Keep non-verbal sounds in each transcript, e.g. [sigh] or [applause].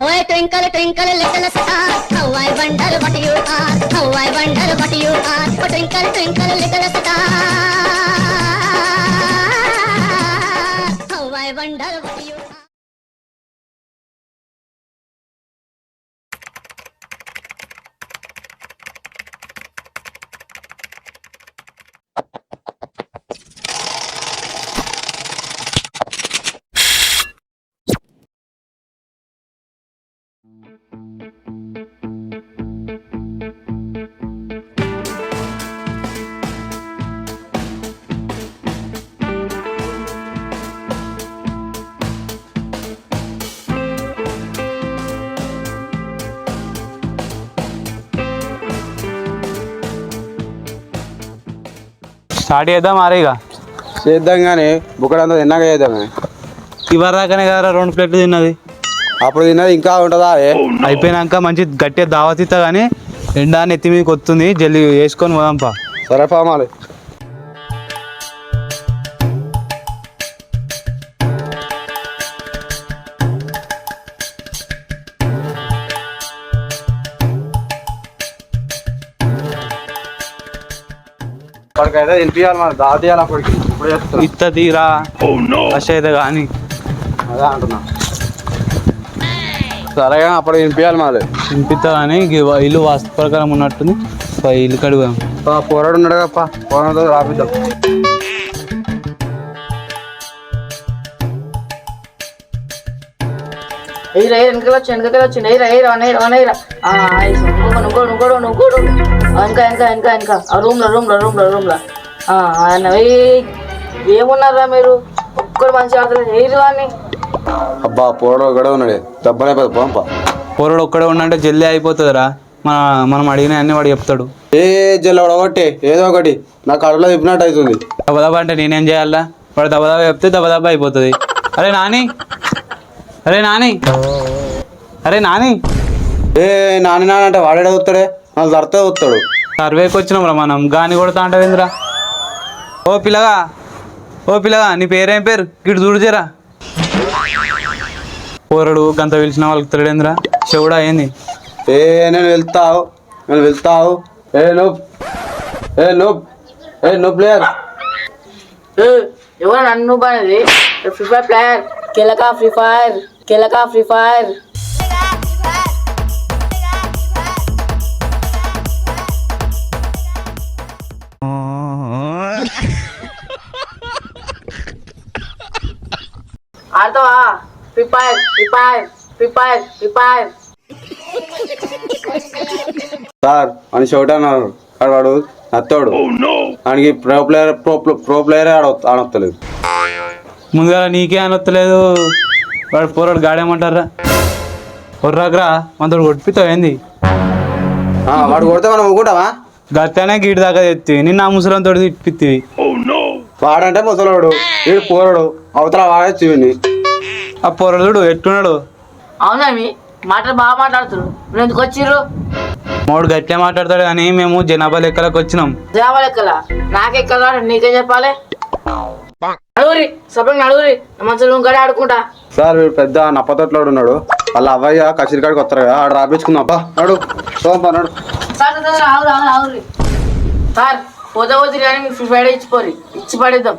Oh, twinkle, twinkle, little star, how I wonder what you are, how I wonder what you are. Oh, twinkle, twinkle, little star, how I wonder. Start చేద్దాం ఆరేగా చేద్దాం కానీ బుక్కడంతా తిన్నాక చేద్దామే ఇవ్వరు దాకానే కదా రెండు ప్లేట్లు తిన్నది అప్పుడు తిన్నది ఇంకా ఉంటుందా అయిపోయినాక మంచి గట్టిగా దావతిస్తా కానీ ఎండా నెత్తి మీద కొత్తుంది జల్లి వేసుకొని పోదాంపా సరే పామాలి వాడికైతే ఇంటియాలి మన దాతీయాలి అప్పటికి ఇప్పుడు చెప్తాను ఇత్త తీరా రష్ అయితే కానీ అదే అంటున్నా సరే అప్పుడు వినిపించాలి మాది వినిపిస్తా కానీ ఇల్లు వాస్తు ప్రకారం ఉన్నట్టుంది ఇల్లు కడిగాం పోరాడు ఉన్నాడు కదా పోరాడుతో రాపిద్దాం ఎయిర్ వచ్చి వెనకాల వచ్చి వన్ వెనక వెనక వెనక వెనక రూమ్లో రూమ్లో రూమ్లో రూమ్లో ఆయన ఏమున్నారా మీరు ఒక్కరు మంచి ఆటలు వేయరు అని అబ్బా పోరడు ఒక్కడే ఉన్నాడు దెబ్బలైపోదు పంప పోరడు ఒక్కడే ఉన్నాడంటే జల్దీ అయిపోతుందిరా మన మనం అడిగిన అన్ని వాడు చెప్తాడు ఏ జల్లవాడు ఒకటి ఏదో ఒకటి నాకు కడుపులో చెప్పినట్టు అవుతుంది దబదబా అంటే నేనేం చేయాలా వాడు దబదబా చెప్తే దబదబా అయిపోతుంది అరే నాని అరే నాని అరే నాని ఏ నాని నాని అంటే వాడే అడుగుతాడే వాళ్ళు తడితే వస్తాడు సర్వేకి వచ్చినాం రా మనం గాని కూడా అంటావేంద్రా ఓ పిల్లగా ఓ పిల్లగా నీ పేరేం పేరు గిడు చూడుచేరా పోరడు గంత పిలిచిన వాళ్ళకి తెలియదేంద్రా చెవుడా ఏంది ఏ నేను వెళ్తావు నేను వెళ్తావు ఏ నోప్ ఏ నోప్ ఏ నూప్ ప్లేయర్ ఎవరు నన్ను ఫ్రీ ఫైర్ ప్లేయర్ కిలకా ఫ్రీ ఫైర్ కిలకా ఫ్రీ ఫైర్ ఆడతావా ah. సార్ అని షౌట్ అన్నారు వాడు నత్తాడు ఆయనకి ప్రో ప్లేయర్ ప్రో ప్రో ప్లేయరే ఆడ ఆడొత్తలేదు ముందుగా నీకే అనొత్తలేదు వాడు పోరాడు గాడేమంటారా ఒర్రాకరా మనతోడు కొట్టిస్తావు ఏంది వాడు కొడితే మనం ఊకుంటావా గట్లనే గీడి దాకా తెత్తి నిన్న ఆ తోడు తిప్పి oh, వాడంటే ముసలాడు వీడు పోరాడు అవతల వాడే చివిని ఆ పొరలుడు ఎట్టున్నాడు అవునమి మాటలు బాగా మాట్లాడుతున్నారు మీరు ఎందుకు వచ్చిర్రు మోడు గట్టిగా మాట్లాడతాడు కానీ మేము జనాభా లెక్కలకు వచ్చినాం జనాభా లెక్కల నాకెక్కల నీకే చెప్పాలి నడుగురి సభ్యులు నడుగురి మంచి రూమ్ కాడే ఆడుకుంటా సార్ పెద్ద నప్పతోట్లో ఉన్నాడు వాళ్ళ అవయ్య కసిరికాడికి వస్తారు కదా ఆడు రాపించుకుందాం బా నడు సోంపా నడు సార్ సార్ ఆవురు ఆవురు సార్ పోతే పోతే కానీ ఫిఫ్టీ ఇచ్చిపోరి ఇచ్చి పడేద్దాం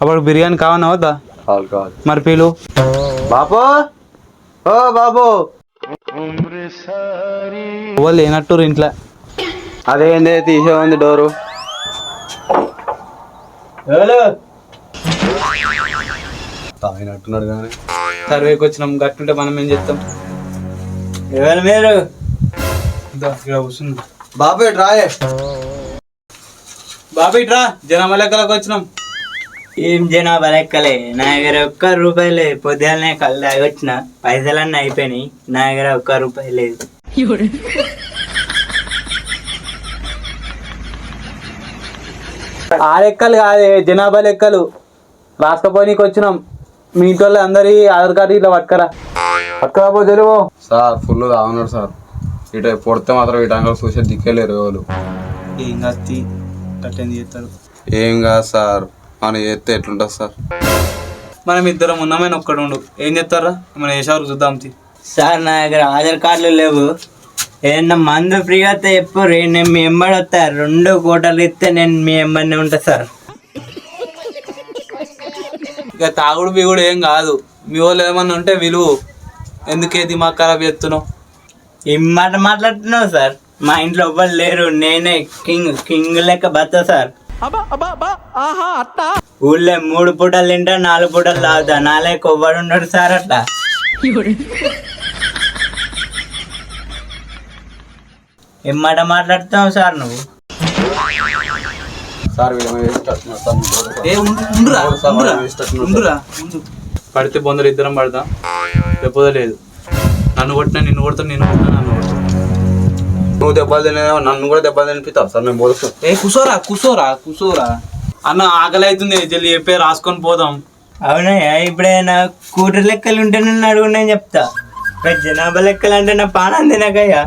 అప్పుడు బిర్యానీ కావాలని అవుతా కావాలి కావాలి మరి పీలు బాపు ఓ బాబు లేనట్టు ఇంట్లో అదేంది తీసేవాంది డోరు తాగినట్టున్నాడు కానీ సర్వేకి వచ్చినాం గట్టుంటే మనం ఏం చేస్తాం ఏమైనా మీరు కూర్చున్నాం బాబు ఇట్రా బాబు ఇట్రా లెక్కలకు వచ్చినాం ఏం జనాభా లెక్కలే నా దగ్గర ఒక్క రూపాయి లేదు పొద్దున్నే కళ్ళు వచ్చిన పైసలన్నీ అయిపోయినాయి నా దగ్గర ఒక్క రూపాయి లేదు ఆ లెక్కలు కాదే జనాభా లెక్కలు రాసుకపోయినకి వచ్చినాం మీ ఇంట్లో అందరి ఆధార్ కార్డు ఇట్లా పట్టుకరా పట్టుకరా పో తెలుగు సార్ ఫుల్ తాగున్నాడు సార్ ఇటు పొడితే మాత్రం ఇటు అంగలు చూసే దిక్కేలేరు వాళ్ళు ఏం కాస్తి ఏం కాదు సార్ అని చేస్తే ఎట్లుంటుంది సార్ మనం ఇద్దరం ఉన్నామని ఒక్కడు ఉండు ఏం చెప్తారా మనం వేసేవారు చూద్దాం సార్ నా దగ్గర ఆధార్ కార్డులు లేవు ఏదన్నా మందు ఫ్రీగా అయితే చెప్పు నేను మీ ఎంబడి వస్తా రెండు కోటలు ఇస్తే నేను మీ ఎంబడినే ఉంటా సార్ ఇక తాగుడు బిగుడు ఏం కాదు మీ వాళ్ళు ఏమన్నా ఉంటే విలువ ఎందుకే దిమాగ్ ఖరాబ్ చేస్తున్నావు ఈ మాట మాట్లాడుతున్నావు సార్ మా ఇంట్లో ఎవ్వరు లేరు నేనే కింగ్ కింగ్ లెక్క బతా సార్ ఊళ్ళే ఊళ్ళో మూడు పూటలు తింటా నాలుగు పూటలు తాగుతా నాలే కొవ్వడు ఉండడు సార్ అట్లా ఏం మాట్లాడుతావు సార్ నువ్వు పడితే బొందరు ఇద్దరం పడదాం లేకపోతే లేదు నన్ను కొట్టినా నిన్ను కొడతా నేను కొట్టినా నువ్వు దెబ్బలు తినేవా నన్ను కూడా దెబ్బలు తినిపిస్తావు సార్ మేము పోదాం ఏ కూసోరా కూసోరా కూసోరా అన్న ఆకలి అవుతుంది జల్లి చెప్పే రాసుకొని పోదాం అవునయ్యా ఇప్పుడైనా కూటర్ లెక్కలు ఉంటే నన్ను అడుగుండని చెప్తా జనాభా లెక్కలు అంటే నా పానం తినకయ్యా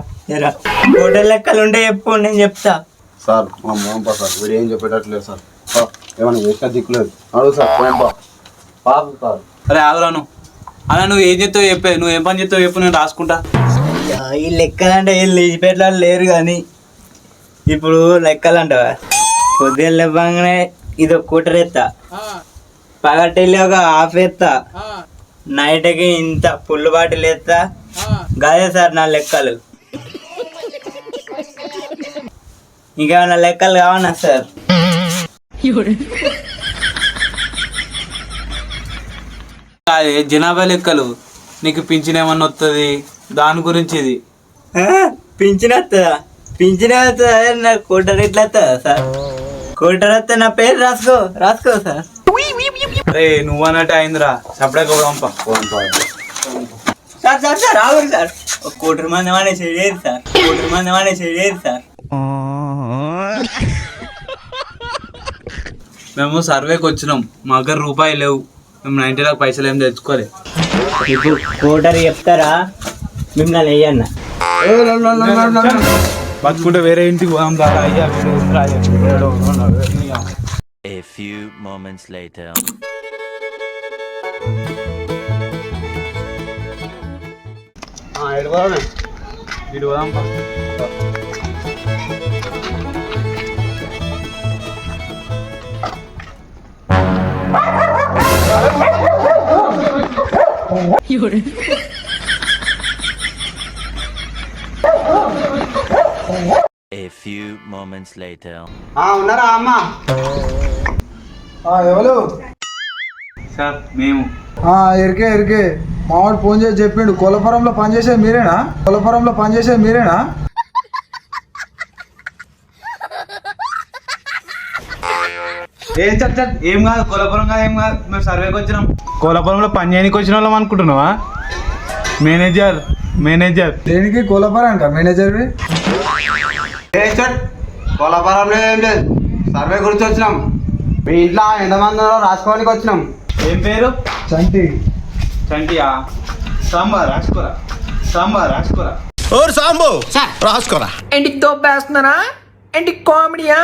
కూటర్ లెక్కలు ఉంటే చెప్పు నేను చెప్తా సార్ మా మోంపా సార్ వీడు ఏం చెప్పేటట్లేదు సార్ ఏమన్నా చేసినా దిక్కులేదు అడుగు సార్ పాపు సార్ అరే ఆగురాను అలా నువ్వు ఏం చెప్తావు చెప్పే నువ్వు ఏం పని చెప్తావు చెప్పు నేను రాసుకుంటా ఈ లెక్కలంటే వీళ్ళు లేచిపెట్ల లేరు కానీ ఇప్పుడు లెక్కలు అంటావా పొద్దున్న లేపంగానే ఇది ఒక కూటర్ ఎత్తా పగటిల్లి ఒక హాఫ్ ఎత్తా నైట్కి ఇంత పుల్లు బాటిల్ ఎత్తా గదే సార్ నా లెక్కలు ఇంకేమైనా లెక్కలు కావనా సార్ జనాభా లెక్కలు నీకు పింఛన్ ఏమన్నా వస్తుంది దాని గురించి ఇది పింఛన్ వస్తుందా పింఛన్ వస్తుందా కోటర్ ఎట్లా వస్తుందా సార్ కోటర్ వస్తే నా పేరు రాసుకో రాసుకో సార్ అరే నువ్వన్నట్టు అయిందిరా కూడా పంప sir sir sir Rao sir ఒక మంది మానే చేయలేదు సార్ కోటర్ మంది మానే చేయలేదు సార్ మేము సర్వేకి వచ్చినాం మా దగ్గర రూపాయి లేవు మేము నైన్టీ లాక్ పైసలు ఏం తెచ్చుకోలేదు ఇప్పుడు కోటర్ చెప్తారా మిమ్మల్ని వేయన్న పట్టుకుంటే వేరే ఇంటికి పోదాం దాదా అయ్యా A few moments later. Ah, el A few moments later. ఆ అమ్మ ఆ ఎవరు సార్ మేము ఆ ఎరికే ఎరికే మావాడు ఫోన్ చేసి చెప్పిండు కొలపురంలో పనిచేసేది మీరేనా కొలపురంలో పనిచేసేది మీరేనా ఏం చచ్చ ఏం కాదు కోలాపురం కాదు ఏం కాదు మేము సర్వేకి వచ్చినాం కోలాపురంలో పని చేయడానికి వచ్చిన వాళ్ళం అనుకుంటున్నావా మేనేజర్ మేనేజర్ దేనికి కోలాపురం మేనేజర్ ఏం చట్ కోలాపురంలో ఏం లేదు సర్వే గురించి వచ్చినాం మీ ఇంట్లో ఎంతమంది రాసుకోవడానికి వచ్చినాం ఏం పేరు చంటి చంటియా సాంబార్ రాసుకోరా సాంబార్ రాసుకోరా ఓర్ సాంబు రాసుకోరా ఏంటి తో పేస్తున్నారా ఏంటి కామెడీయా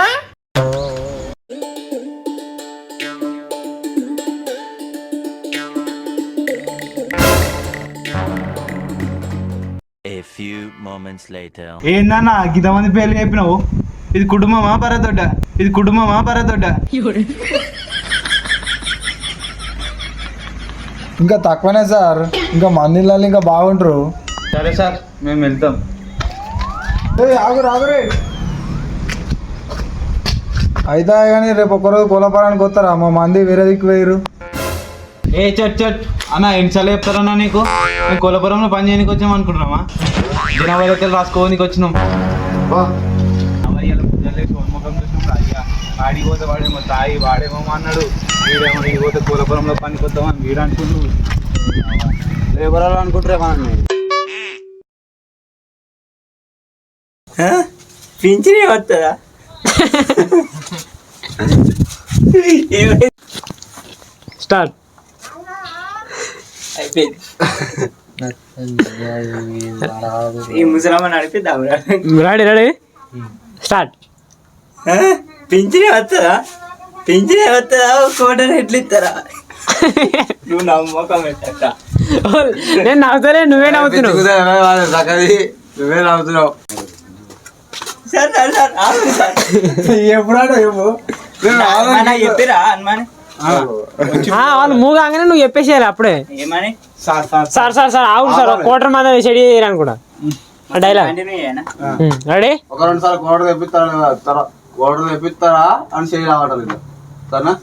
few moments later ఏందన్న ఇంతమంది పేర్లు చెప్పినావు ఇది కుటుంబమా పరదొడ్డ ఇది కుటుంబమా పరదొడ్డ ఇంకా తక్కువనే సార్ ఇంకా మంది ఇళ్ళు ఇంకా బాగుంటారు సరే సార్ మేము వెళ్తాం అయితే కానీ రేపు ఒక్కరోజు కోలపరానికి వస్తారా మా మంది వేరే దిక్కు వేయరు ఏ చట్ చట్ అన్న ఎన్ని సార్లు చెప్తారన్నా నీకు మేము కొలపురంలో పని చేయడానికి వచ్చాం అనుకుంటున్నామా జనాభా లెక్కలు రాసుకోనికి వచ్చినాం ఆడికి పోతే వాడేమో తాయి వాడేమో అన్నాడు వీడేమో ఈ పోతే కూలపురంలో పనికి వద్దామని వీడు అనుకుంటున్నాడు లేబర్ అనుకుంటారే మనం పింఛనే వస్తుందా [laughs] స్టార్ట్ అయిపోయింది ఈ ముసలమ్మ నడిపిద్దాం స్టార్ట్ hmm. పింఛనే వస్తుందా పింఛనే వస్తుందా కోటర్ ఎట్లు ఇస్తారా నువ్వు నమ్మకం పెట్టట నేను నవ్వుతానే నువ్వే నవ్వుతున్నావు నువ్వే నవ్వుతున్నావు సార్ సార్ సార్ ఎప్పుడు ఆడో ఏమో చెప్పిరా అనుమానే వాళ్ళు మూగాగానే నువ్వు చెప్పేసేయాలి అప్పుడే సార్ సార్ సార్ అవును సార్ ఒక కోటర్ మంది సెట్ చేయరు అనుకుంటా డైలాగ్ రెడీ ఒక రెండు సార్లు కోటర్ తెప్పిస్తాడు కోటర్ తెప్పిస్తారా అని చేయాలి